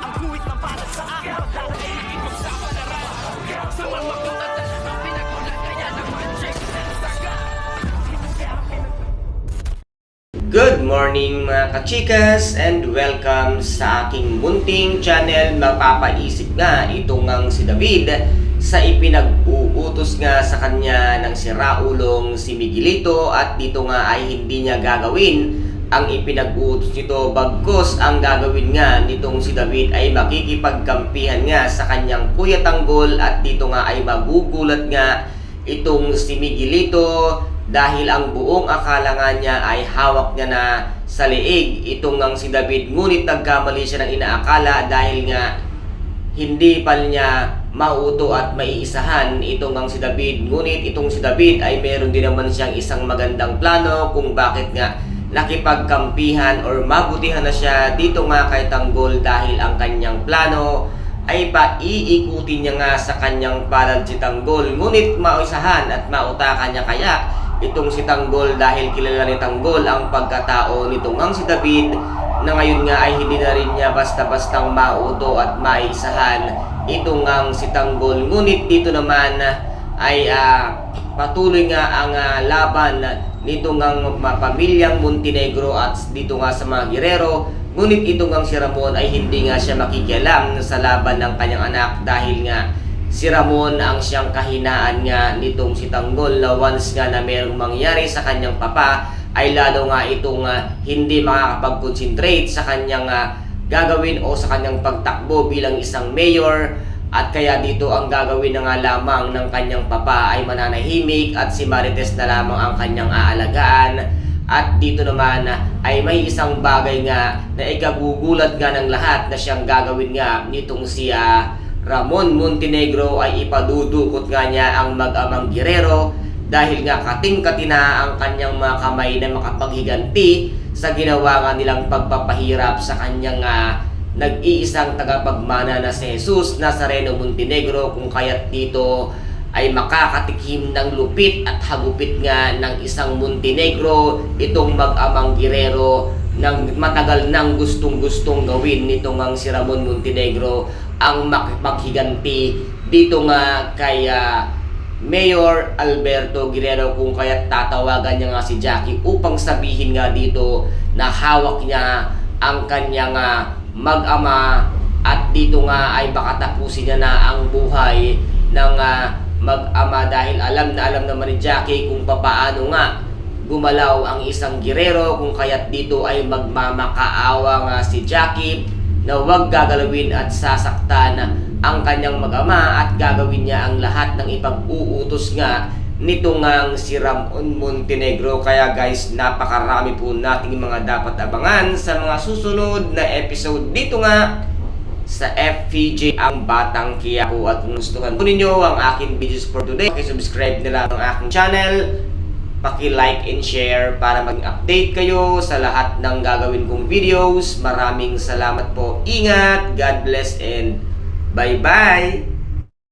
Ang guhit na para sa akin. Pagdadaig ipagsapalaran Sa mga katatan Ang pinagulat kaya naman check Saga Good morning mga kachikas and welcome sa aking munting channel. Mapapaisip nga itong ngang si David sa ipinag-uutos nga sa kanya ng si Raulong si Miguelito at dito nga ay hindi niya gagawin ang ipinag-uutos nito bagkos ang gagawin nga nitong si David ay makikipagkampihan nga sa kanyang kuya tanggol at dito nga ay magugulat nga itong si Miguelito dahil ang buong akala nga niya ay hawak niya na sa leeg. Itong ngang si David ngunit nagkamali siya ng inaakala dahil nga hindi pa niya mauto at maiisahan itong ngang si David. Ngunit itong si David ay meron din naman siyang isang magandang plano kung bakit nga nakipagkampihan or mabutihan na siya dito nga kay Tanggol dahil ang kanyang plano ay paiikutin niya nga sa kanyang palad si Tanggol. Ngunit mausahan at mautakan niya kaya itong si Tanggol dahil kilala ni Tanggol ang pagkatao nitong ang si David na ngayon nga ay hindi na rin niya basta-bastang mauto at maisahan itong ang si Tanggol. Ngunit dito naman ay ah, patuloy nga ang ah, laban nito mga pamilyang Montenegro at dito nga sa mga Guerrero. Ngunit itong ang si Ramon ay hindi nga siya makikialam sa laban ng kanyang anak dahil nga si Ramon ang siyang kahinaan nga nitong si Tanggol na once nga na merong mangyari sa kanyang papa ay lalo nga itong ah, hindi makakapag-concentrate sa kanyang ah, gagawin o sa kanyang pagtakbo bilang isang mayor at kaya dito ang gagawin na nga lamang ng kanyang papa ay mananahimik at si Marites na lamang ang kanyang aalagaan. At dito naman ay may isang bagay nga na ikagugulat nga ng lahat na siyang gagawin nga nitong si Ramon Montenegro ay ipadudukot nga niya ang mag-amang Guerrero dahil nga kating-katina ang kanyang mga kamay na makapaghiganti sa ginawa nga nilang pagpapahirap sa kanyang ah, nag-iisang tagapagmana na si Jesus Nazareno Montenegro kung kaya't dito ay makakatikim ng lupit at hagupit nga ng isang Montenegro itong mag-amang Guerrero ng matagal nang gustong-gustong gawin nitong ang si Ramon Montenegro ang makipaghiganti dito nga kay ah, Mayor Alberto Guerrero kung kaya tatawagan niya nga si Jackie upang sabihin nga dito na hawak niya ang kanyang ah, mag-ama at dito nga ay baka tapusin niya na ang buhay ng ah, mag-ama dahil alam na alam naman ni Jackie kung papaano nga gumalaw ang isang girero kung kaya't dito ay magmamakaawa nga si Jackie na huwag gagalawin at sasaktan ang kanyang mag-ama at gagawin niya ang lahat ng ipag-uutos nga nito ngang si Ramon Montenegro. Kaya guys, napakarami po nating mga dapat abangan sa mga susunod na episode dito nga sa FPJ ang Batang Quiapo at kung gustuhan po ninyo ang aking videos for today, subscribe na lang ang aking channel paki-like and share para maging update kayo sa lahat ng gagawin kong videos. Maraming salamat po. Ingat, God bless and bye-bye!